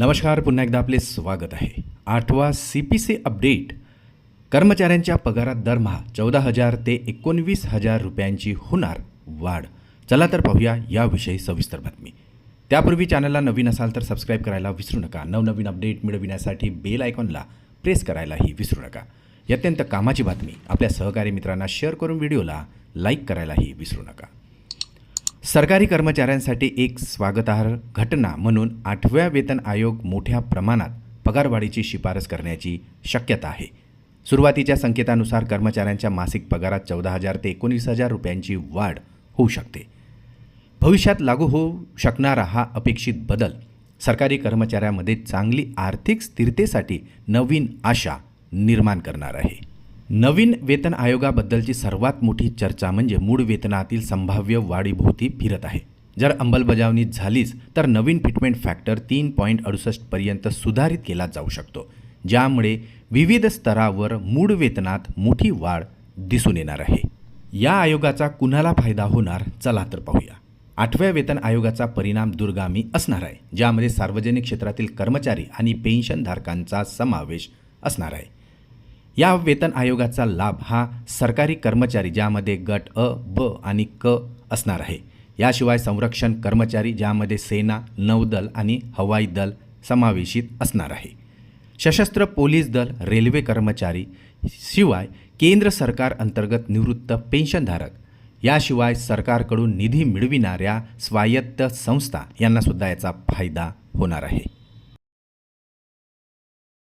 नमस्कार पुन्हा एकदा आपले स्वागत आहे. आठवा सी पी सी अपडेट कर्मचाऱ्यांच्या पगारात दरमहा चौदा हजार ते एकोणवीस हजार रुपयांची होणार वाढ. चला तर पाहूया याविषयी सविस्तर बातमी. त्यापूर्वी चॅनलला नवीन असाल तर सबस्क्राईब करायला विसरू नका. नवनवीन अपडेट मिळविण्यासाठी बेल आयकॉनला प्रेस करायलाही विसरू नका. ही अत्यंत कामाची बातमी. आपल्या सहकारी मित्रांना शेअर करून व्हिडिओला लाईक करायलाही विसरू नका. सरकारी कर्मचाऱ्यांसाठी एक स्वागतार्ह घटना म्हणून आठव्या वेतन आयोग मोठ्या प्रमाणात पगारवाढीची शिफारस करण्याची शक्यता आहे. सुरुवातीच्या संकेतानुसार कर्मचाऱ्यांच्या मासिक पगारात चौदा हजार ते एकोणीस हजार रुपयांची वाढ होऊ शकते. भविष्यात लागू होऊ शकणारा हा अपेक्षित बदल सरकारी कर्मचाऱ्यामध्ये चांगली आर्थिक स्थिरतेसाठी नवीन आशा निर्माण करणार आहे. नवीन वेतन आयोगाबद्दलची सर्वात मोठी चर्चा म्हणजे मूळ वेतनातील संभाव्य वाढीभोवती फिरत आहे. जर अंमलबजावणी झालीच तर नवीन फिटमेंट फॅक्टर तीन पॉईंट अडुसष्टपर्यंत सुधारित केला जाऊ शकतो ज्यामुळे विविध स्तरावर मूळ वेतनात मोठी वाढ दिसून येणार आहे. या आयोगाचा कुणाला फायदा होणार? चला तर पाहूया. आठव्या वेतन आयोगाचा परिणाम दुर्गामी असणार आहे ज्यामध्ये सार्वजनिक क्षेत्रातील कर्मचारी आणि पेन्शनधारकांचा समावेश असणार आहे. या वेतन आयोगाचा लाभ हा सरकारी कर्मचारी ज्यामध्ये गट अ ब आणि क असणार आहे. याशिवाय संरक्षण कर्मचारी ज्यामध्ये सेना नौदल आणि हवाई दल समावेशित असणार आहे. सशस्त्र पोलीस दल रेल्वे कर्मचारी शिवाय केंद्र सरकार अंतर्गत निवृत्त पेन्शनधारक याशिवाय सरकारकडून निधी मिळविणाऱ्या स्वायत्त संस्था यांनासुद्धा याचा फायदा होणार आहे.